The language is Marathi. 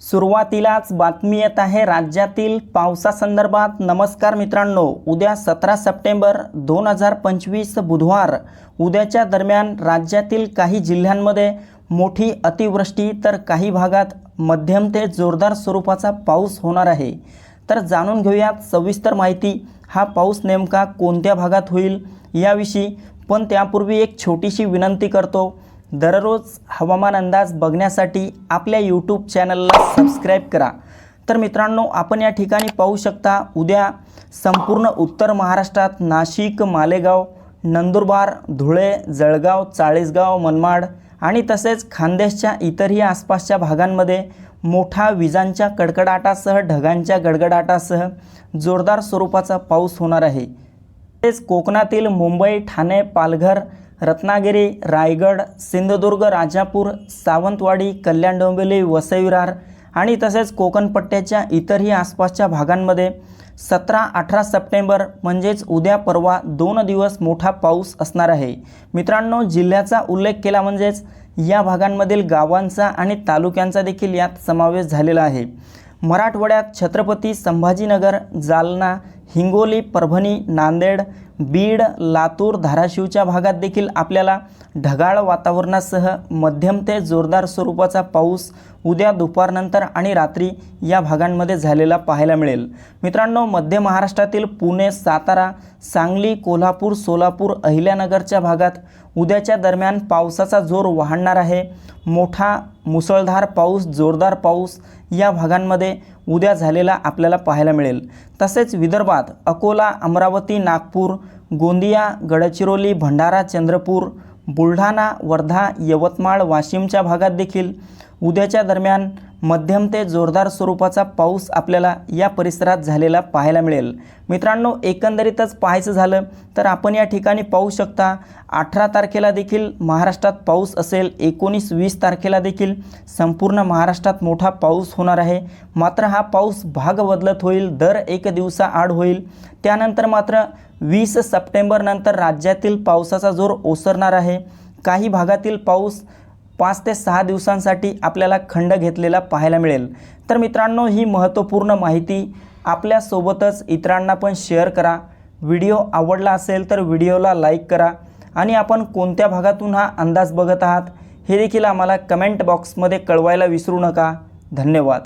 सुरुवातीलाच बातमी येत आहे राज्यातील पावसासंदर्भात. नमस्कार मित्रांनो उद्या सतरा सप्टेंबर दोन हजार पंचवीस बुधवार. उद्याच्या दरम्यान राज्यातील काही जिल्ह्यांमध्ये मोठी अतिवृष्टी तर काही भागात मध्यम ते जोरदार स्वरूपाचा पाऊस होणार आहे. तर जाणून घेऊयात सविस्तर माहिती. हा पाऊस नेमका कोणत्या भागात होईल याविषयी पण त्यापूर्वी एक छोटीशी विनंती करतो. दररोज हवामान अंदाज बघण्यासाठी आपल्या यूट्यूब चॅनलला सबस्क्राईब करा. तर मित्रांनो आपण या ठिकाणी पाहू शकता उद्या संपूर्ण उत्तर महाराष्ट्रात नाशिक मालेगाव नंदुरबार धुळे जळगाव चाळीसगाव मनमाड आणि तसेच खानदेशच्या इतरही आसपासच्या भागांमध्ये मोठा विजांच्या कडकडाटासह ढगांच्या गडगडाटासह जोरदार स्वरूपाचा पाऊस होणार आहे. तसेच कोकणातील मुंबई ठाणे पालघर रत्नागिरी रायगड सिंधुदुर्ग राजापूर सावंतवाडी कल्याण डोंबिवली वसई विरार आणि तसेच कोकणपट्ट्याच्या इतरही आसपासच्या भागांमध्ये सतरा अठरा सप्टेंबर म्हणजेच उद्या परवा दोन दिवस मोठा पाऊस असणार आहे. मित्रांनो जिल्ह्याचा उल्लेख केला म्हणजेच या भागांमधील गावांचा आणि तालुक्यांचा देखील यात समावेश झालेला आहे. मराठवाड्यात छत्रपती संभाजीनगर जालना हिंगोली परभणी नांदेड बीड लातूर धाराशिवच्या भागात देखील आपल्याला ढगाळ वातावरणासह मध्यम ते जोरदार स्वरूपाचा पाऊस उद्या दुपारनंतर आणि रात्री या भागांमध्ये झालेला पाहायला मिळेल. मित्रांनो मध्य महाराष्ट्रातील पुणे सातारा सांगली कोल्हापूर सोलापूर अहिल्यानगरच्या भागात उद्याच्या दरम्यान पावसाचा जोर वाढणार आहे. मोठा मुसळधार पाऊस जोरदार पाऊस या भागांमध्ये उद्या झालेला आपल्याला पाहायला मिळेल. तसेच विदर्भात अकोला अमरावती नागपूर गोंदिया गडचिरोली भंडारा चंद्रपूर बुलढाणा वर्धा यवतमाळ वाशिमच्या भागात देखील उद्याच्या दरम्यान मध्यम ते जोरदार स्वरूपाचा पाऊस आपल्याला या परिसरात झालेला पाहायला मिळेल. मित्रांनो एकंदरीतच पाहायचं झालं तर आपण या ठिकाणी पाहू शकता अठरा तारखेला देखील महाराष्ट्रात पाऊस असेल एकोणीस वीस तारखेला देखील संपूर्ण महाराष्ट्रात मोठा पाऊस होणार आहे. मात्र हा पाऊस भाग बदलत होईल दर एक दिवसाआड होईल. त्यानंतर मात्र वीस सप्टेंबरनंतर राज्यातील पावसाचा जोर ओसरणार आहे. काही भागातील पाऊस पाच ते सहा दिवसांसाठी आपल्याला खंड घेतलेला पाहायला मिळेल. तर मित्रांनो ही महत्त्वपूर्ण माहिती आपल्यासोबतच इतरांना पण शेअर करा. व्हिडिओ आवडला असेल तर व्हिडिओला लाईक करा आणि आपण कोणत्या भागातून हा अंदाज बघत आहात हे देखील आम्हाला कमेंट बॉक्समध्ये कळवायला विसरू नका. धन्यवाद.